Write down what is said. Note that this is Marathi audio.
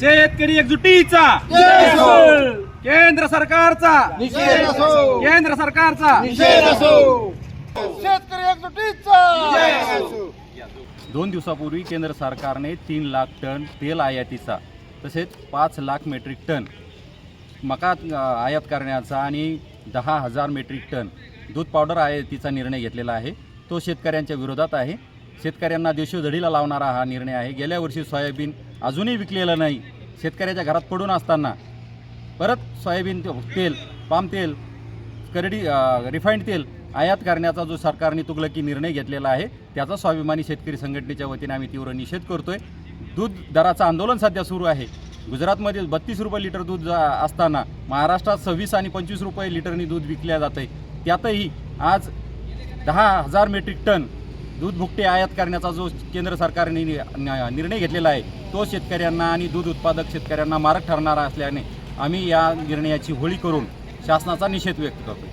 शेतकरी एकजुटीचा केंद्र सरकारचा निषेध असो. केंद्र सरकारचा. निषेध असो. शेतकरी एकजुटीचा. दोन दिवसापूर्वी केंद्र सरकारने तीन लाख टन तेल आयातीचा तसेच पाच लाख मेट्रिक टन मका आयात करण्याचा आणि दहा हजार मेट्रिक टन दूध पावडर आयातीचा निर्णय घेतलेला आहे. तो शेतकऱ्यांच्या विरोधात आहे. शेतकऱ्यांना देशोधडीला लावणारा हा निर्णय आहे. गेल्या वर्षी सोयाबीन अजूनही विकलेलं नाही. शेतकऱ्याच्या घरात पडून असताना. परत सोयाबीन तेल पाम तेल करडी रिफाईंड तेल आयात करण्याचा जो सरकारने तुगलकी निर्णय घेतलेला आहे त्याचा स्वाभिमानी शेतकरी संघटनेच्या वतीने आम्ही तीव्र निषेध करतो आहे दूध दराचं आंदोलन सध्या सुरू आहे. गुजरातमध्ये बत्तीस रुपये लिटर दूध जा- असताना महाराष्ट्रात सव्वीस आणि पंचवीस रुपये लिटरनी दूध विकल्या जातं आहे त्यातही आज दहा हजार मेट्रिक टन दूध भुकटे आयात करण्याचा जो केंद्र सरकारने नि- निर्णय घेतलेला आहे तो शेतकऱ्यांना आणि दूध उत्पादक शेतकऱ्यांना मारक ठरणारा असल्याने आम्ही या निर्णयाची होळी करून शासनाचा निषेध व्यक्त करतो